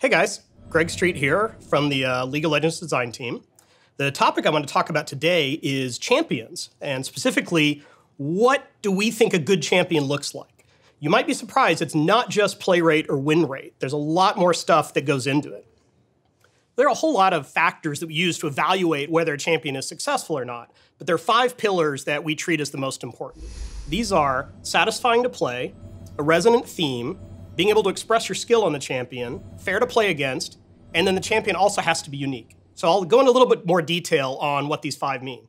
Hey guys, Greg Street here from the uh, League of Legends design team. The topic I want to talk about today is champions, and specifically, what do we think a good champion looks like? You might be surprised it's not just play rate or win rate. There's a lot more stuff that goes into it. There are a whole lot of factors that we use to evaluate whether a champion is successful or not, but there are five pillars that we treat as the most important. These are satisfying to play, a resonant theme, being able to express your skill on the champion, fair to play against, and then the champion also has to be unique. So I'll go into a little bit more detail on what these five mean.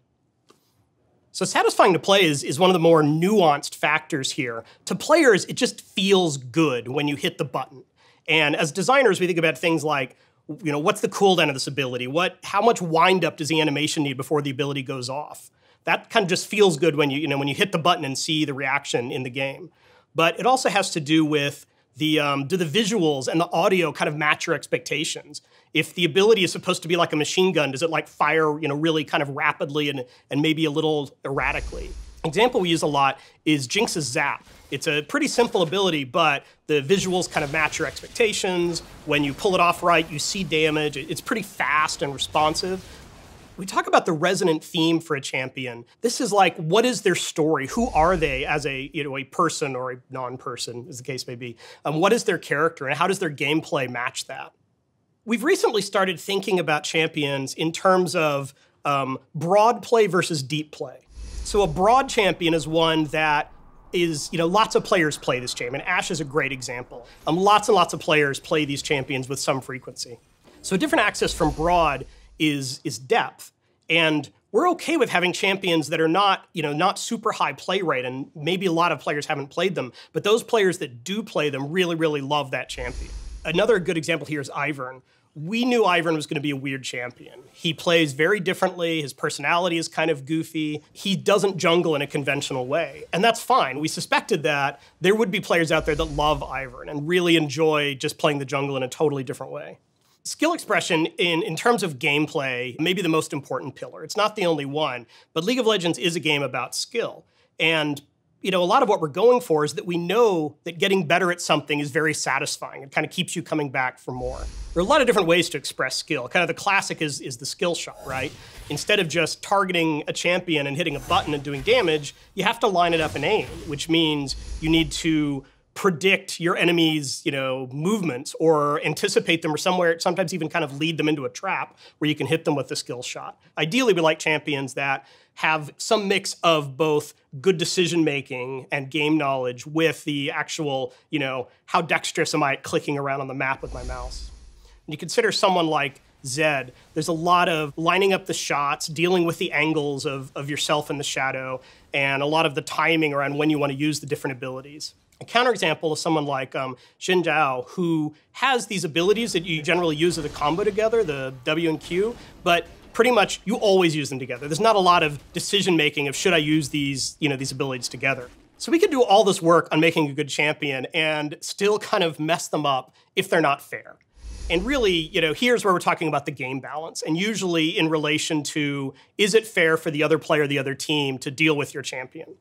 So satisfying to play is, is one of the more nuanced factors here. To players, it just feels good when you hit the button. And as designers, we think about things like, you know, what's the cooldown of this ability? What, how much windup does the animation need before the ability goes off? That kind of just feels good when you, you know, when you hit the button and see the reaction in the game. But it also has to do with the um, do the visuals and the audio kind of match your expectations? If the ability is supposed to be like a machine gun, does it like fire, you know, really kind of rapidly and, and maybe a little erratically? Example we use a lot is Jinx's Zap. It's a pretty simple ability, but the visuals kind of match your expectations. When you pull it off right, you see damage. It's pretty fast and responsive we talk about the resonant theme for a champion. This is like, what is their story? Who are they as a you know a person or a non-person, as the case may be? Um, what is their character, and how does their gameplay match that? We've recently started thinking about champions in terms of um, broad play versus deep play. So a broad champion is one that is, you know, lots of players play this champion. Ash is a great example. Um, lots and lots of players play these champions with some frequency. So a different access from broad is is depth. And we're okay with having champions that are not, you know, not super high play rate, and maybe a lot of players haven't played them, but those players that do play them really, really love that champion. Another good example here is Ivern. We knew Ivern was going to be a weird champion. He plays very differently. His personality is kind of goofy. He doesn't jungle in a conventional way. And that's fine. We suspected that there would be players out there that love Ivern and really enjoy just playing the jungle in a totally different way. Skill expression in, in terms of gameplay may be the most important pillar. It's not the only one, but League of Legends is a game about skill. And you know, a lot of what we're going for is that we know that getting better at something is very satisfying. It kind of keeps you coming back for more. There are a lot of different ways to express skill. Kind of the classic is, is the skill shot, right? Instead of just targeting a champion and hitting a button and doing damage, you have to line it up and aim, which means you need to predict your enemy's you know movements or anticipate them or somewhere sometimes even kind of lead them into a trap where you can hit them with a skill shot ideally we like champions that have some mix of both good decision making and game knowledge with the actual you know how dexterous am i at clicking around on the map with my mouse and you consider someone like Zed. There's a lot of lining up the shots, dealing with the angles of, of yourself in the shadow, and a lot of the timing around when you want to use the different abilities. A counterexample is someone like um, Xin Zhao, who has these abilities that you generally use as a combo together, the W and Q, but pretty much you always use them together. There's not a lot of decision making of should I use these, you know, these abilities together. So we could do all this work on making a good champion and still kind of mess them up if they're not fair. And really, you know, here's where we're talking about the game balance, and usually in relation to is it fair for the other player, the other team, to deal with your champion.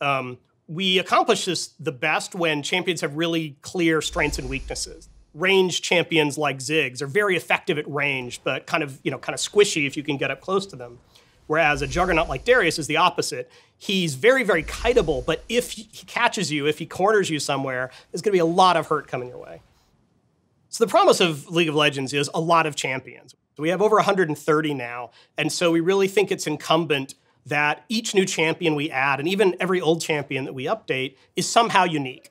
Um, we accomplish this the best when champions have really clear strengths and weaknesses. Range champions like Ziggs are very effective at range, but kind of, you know, kind of squishy if you can get up close to them. Whereas a juggernaut like Darius is the opposite. He's very, very kiteable, but if he catches you, if he corners you somewhere, there's going to be a lot of hurt coming your way. So the promise of League of Legends is a lot of champions. We have over 130 now, and so we really think it's incumbent that each new champion we add, and even every old champion that we update, is somehow unique.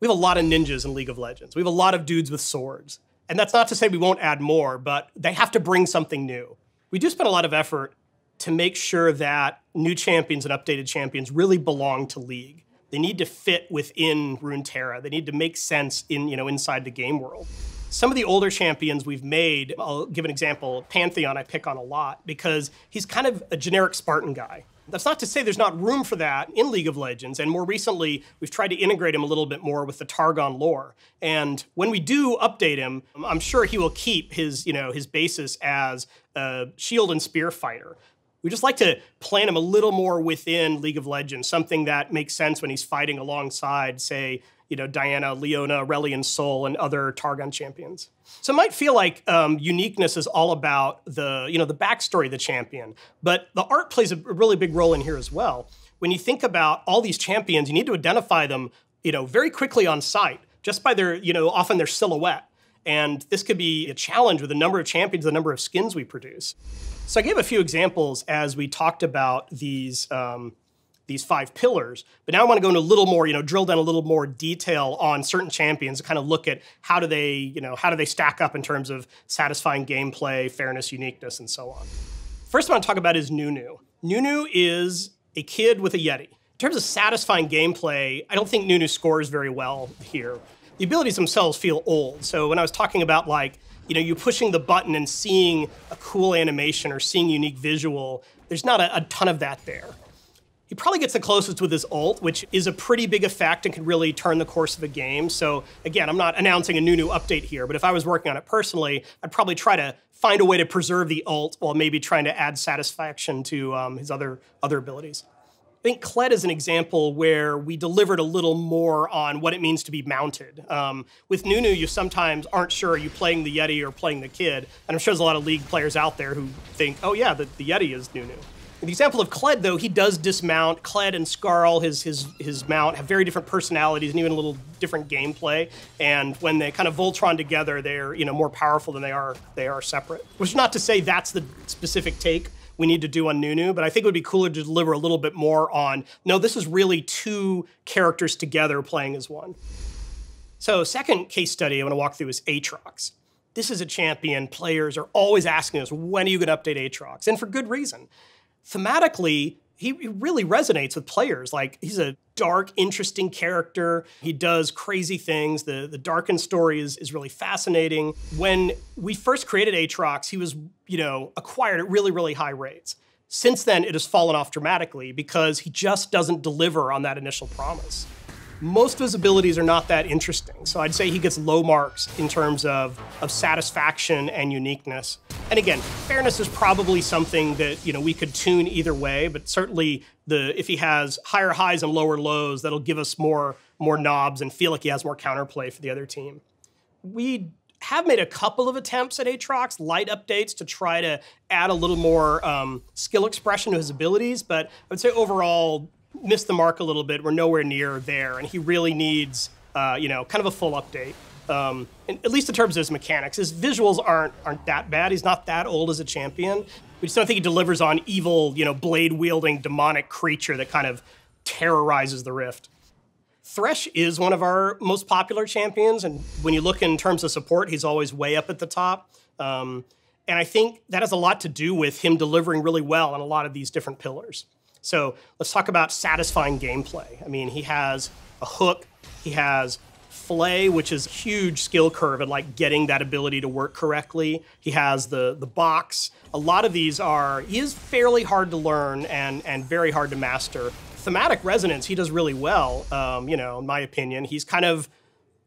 We have a lot of ninjas in League of Legends. We have a lot of dudes with swords. And that's not to say we won't add more, but they have to bring something new. We do spend a lot of effort to make sure that new champions and updated champions really belong to League. They need to fit within Runeterra. They need to make sense in, you know, inside the game world. Some of the older champions we've made, I'll give an example. Pantheon, I pick on a lot because he's kind of a generic Spartan guy. That's not to say there's not room for that in League of Legends. And more recently, we've tried to integrate him a little bit more with the Targon lore. And when we do update him, I'm sure he will keep his, you know, his basis as a shield and spear fighter. We just like to plan him a little more within League of Legends, something that makes sense when he's fighting alongside, say, you know, Diana, Leona, Aurelion Sol, and other Targon champions. So it might feel like um, uniqueness is all about the, you know, the backstory of the champion, but the art plays a really big role in here as well. When you think about all these champions, you need to identify them, you know, very quickly on site, just by their, you know, often their silhouette. And this could be a challenge with the number of champions, the number of skins we produce. So I gave a few examples as we talked about these um, these five pillars. But now I want to go into a little more, you know, drill down a little more detail on certain champions, kind of look at how do they, you know, how do they stack up in terms of satisfying gameplay, fairness, uniqueness, and so on. First, I want to talk about is Nunu. Nunu is a kid with a Yeti. In terms of satisfying gameplay, I don't think Nunu scores very well here. The abilities themselves feel old. So when I was talking about like, you know, you pushing the button and seeing a cool animation or seeing unique visual, there's not a, a ton of that there. He probably gets the closest with his ult, which is a pretty big effect and can really turn the course of a game. So again, I'm not announcing a new new update here, but if I was working on it personally, I'd probably try to find a way to preserve the ult while maybe trying to add satisfaction to um, his other other abilities. I think Kled is an example where we delivered a little more on what it means to be mounted. Um, with Nunu, you sometimes aren't sure are you playing the Yeti or playing the kid, and I'm sure there's a lot of League players out there who think, oh yeah, the, the Yeti is Nunu. The example of Kled, though, he does dismount. Kled and Skarl, his his his mount, have very different personalities and even a little different gameplay. And when they kind of Voltron together, they're you know more powerful than they are they are separate. Which is not to say that's the specific take we need to do on Nunu, but I think it would be cooler to deliver a little bit more on no, this is really two characters together playing as one. So, second case study I want to walk through is Aatrox. This is a champion. Players are always asking us, when are you going to update Aatrox? And for good reason thematically, he really resonates with players. Like he's a dark, interesting character. He does crazy things. The the Darkin story is, is really fascinating. When we first created Aatrox, he was, you know, acquired at really, really high rates. Since then, it has fallen off dramatically because he just doesn't deliver on that initial promise most of his abilities are not that interesting. So I'd say he gets low marks in terms of, of satisfaction and uniqueness. And again, fairness is probably something that you know we could tune either way, but certainly the if he has higher highs and lower lows, that'll give us more more knobs and feel like he has more counterplay for the other team. We have made a couple of attempts at Aatrox, light updates to try to add a little more um, skill expression to his abilities, but I would say overall missed the mark a little bit. We're nowhere near there, and he really needs, uh, you know, kind of a full update. Um, at least in terms of his mechanics, his visuals aren't aren't that bad. He's not that old as a champion. We just don't think he delivers on evil, you know, blade wielding demonic creature that kind of terrorizes the rift. Thresh is one of our most popular champions, and when you look in terms of support, he's always way up at the top. Um, and I think that has a lot to do with him delivering really well on a lot of these different pillars. So let's talk about satisfying gameplay. I mean, he has a hook, he has Flay, which is huge skill curve at like getting that ability to work correctly. He has the the box. A lot of these are he is fairly hard to learn and and very hard to master. Thematic resonance, he does really well. Um, you know, in my opinion, he's kind of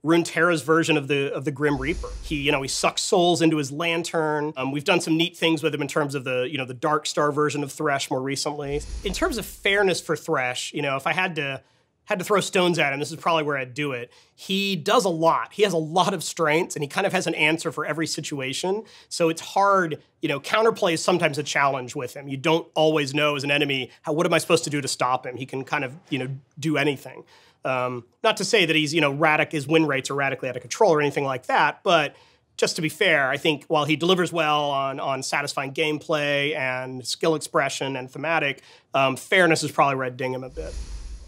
Runeterra's version of the of the Grim Reaper. He, you know, he sucks souls into his lantern. Um, we've done some neat things with him in terms of the, you know, the Dark Star version of Thresh more recently. In terms of fairness for Thresh, you know, if I had to had to throw stones at him, this is probably where I'd do it. He does a lot. He has a lot of strengths and he kind of has an answer for every situation. So it's hard, you know, counterplay is sometimes a challenge with him. You don't always know as an enemy, how, what am I supposed to do to stop him? He can kind of, you know, do anything. Um, not to say that he's, you know, radic his win rates are radically out of control or anything like that, but just to be fair, I think while he delivers well on on satisfying gameplay and skill expression and thematic, um, fairness is probably red ding him a bit.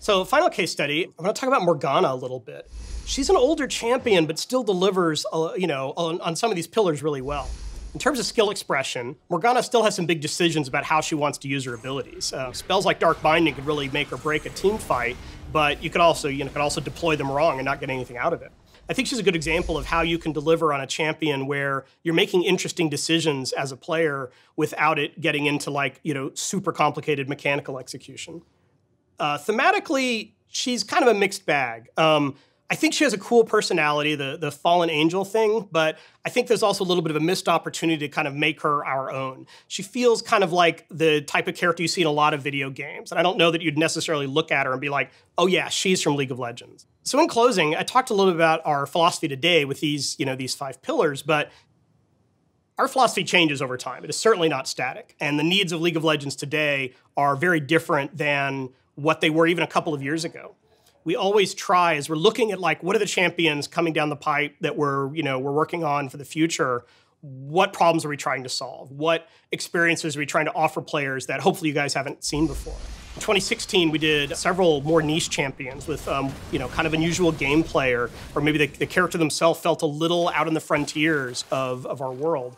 So, final case study. I'm to talk about Morgana a little bit. She's an older champion, but still delivers, uh, you know, on, on some of these pillars really well. In terms of skill expression, Morgana still has some big decisions about how she wants to use her abilities. Uh, spells like Dark Binding could really make or break a team fight, but you could also, you know, could also deploy them wrong and not get anything out of it. I think she's a good example of how you can deliver on a champion where you're making interesting decisions as a player without it getting into like, you know, super complicated mechanical execution. Uh, thematically, she's kind of a mixed bag. Um, I think she has a cool personality, the the fallen angel thing, but I think there's also a little bit of a missed opportunity to kind of make her our own. She feels kind of like the type of character you see in a lot of video games. And I don't know that you'd necessarily look at her and be like, oh yeah, she's from League of Legends. So in closing, I talked a little bit about our philosophy today with these, you know, these five pillars, but our philosophy changes over time. It is certainly not static. And the needs of League of Legends today are very different than what they were even a couple of years ago. We always try as we're looking at like what are the champions coming down the pipe that we're you know we're working on for the future? What problems are we trying to solve? What experiences are we trying to offer players that hopefully you guys haven't seen before? In 2016 we did several more niche champions with um, you know kind of unusual gameplay or, or maybe the, the character themselves felt a little out in the frontiers of, of our world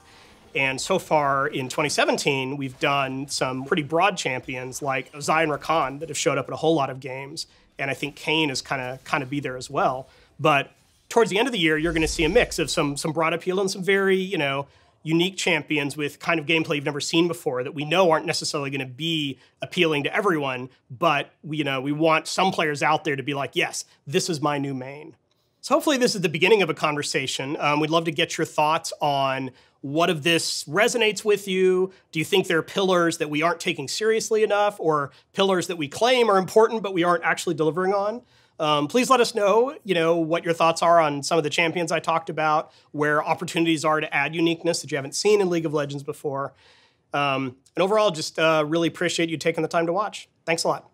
and so far in 2017, we've done some pretty broad champions like Zion Rakan that have showed up in a whole lot of games and I think Kane is kind of kind of be there as well. But towards the end of the year, you're going to see a mix of some some broad appeal and some very you know unique champions with kind of gameplay you've never seen before that we know aren't necessarily going to be appealing to everyone, but we, you know we want some players out there to be like, yes, this is my new main. So hopefully this is the beginning of a conversation. Um, we'd love to get your thoughts on what of this resonates with you? Do you think there are pillars that we aren't taking seriously enough or pillars that we claim are important but we aren't actually delivering on? Um, please let us know, you know, what your thoughts are on some of the champions I talked about, where opportunities are to add uniqueness that you haven't seen in League of Legends before. Um, and overall, just uh, really appreciate you taking the time to watch. Thanks a lot.